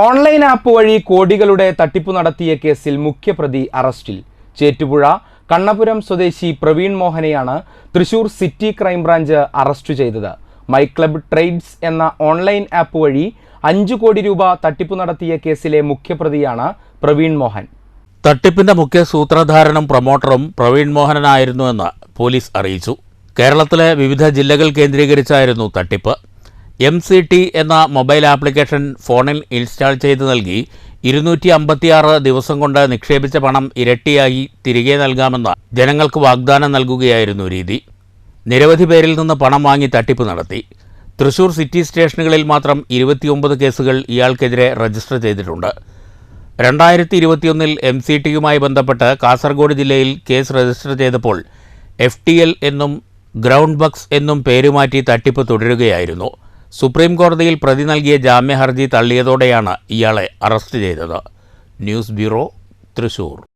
Online app വഴി കോടികളുടെ തട്ടിപ്പ് നടത്തിയ കേസിൽ മുഖ്യപ്രതി അറസ്റ്റിൽ. ചേറ്റുപുഴ കണ്ണപുരം സ്വദേശി Praveen മോഹനെയാണ് Thrissur city crime branch arrest ചെയ്തത്. മൈ ക്ലബ് ട്രേഡ്സ് എന്ന ഓൺലൈൻ ആപ്പ് വഴി അഞ്ചു കോടി രൂപ തട്ടിപ്പ് നടത്തിയ കേസിലെ മുഖ്യപ്രതിയാണ് പ്രവീൺ മോഹൻ. തട്ടിപ്പിന്റെ മുഖ്യ സൂത്രധാരനും പ്രൊമോട്ടറും പ്രവീൺ മോഹനനായിരുന്നുവെന്ന് പോലീസ് അറിയിച്ചു. കേരളത്തിലെ വിവിധ ജില്ലകൾ കേന്ദ്രീകരിച്ചായിരുന്നു തട്ടിപ്പ്. എം സി ടി എന്ന മൊബൈൽ ആപ്ലിക്കേഷൻ ഫോണിൽ ഇൻസ്റ്റാൾ ചെയ്ത് നൽകി ഇരുന്നൂറ്റി അമ്പത്തിയാറ് ദിവസം കൊണ്ട് നിക്ഷേപിച്ച പണം ഇരട്ടിയായി തിരികെ നൽകാമെന്ന ജനങ്ങൾക്ക് വാഗ്ദാനം നൽകുകയായിരുന്നു രീതി. നിരവധി പേരിൽ നിന്ന് പണം വാങ്ങി തട്ടിപ്പ് നടത്തി. തൃശൂർ സിറ്റി സ്റ്റേഷനുകളിൽ മാത്രം ഇരുപത്തിയൊമ്പത് കേസുകൾ ഇയാൾക്കെതിരെ രജിസ്റ്റർ ചെയ്തിട്ടുണ്ട്. രണ്ടായിരത്തി ഇരുപത്തിയൊന്നിൽ എം സി ടിയുമായി ബന്ധപ്പെട്ട് കാസർഗോഡ് ജില്ലയിൽ കേസ് രജിസ്റ്റർ ചെയ്തപ്പോൾ എഫ് ടി എൽ എന്നും ഗ്രൗണ്ട് ബക്സ് എന്നും പേരുമാറ്റി തട്ടിപ്പ് തുടരുകയായിരുന്നു. സുപ്രീം കോടതിയിൽ പ്രതി നൽകിയ ജാമ്യഹർജി തള്ളിയതോടെയാണ് ഇയാളെ അറസ്റ്റ് ചെയ്തത്. News bureau Thrissur.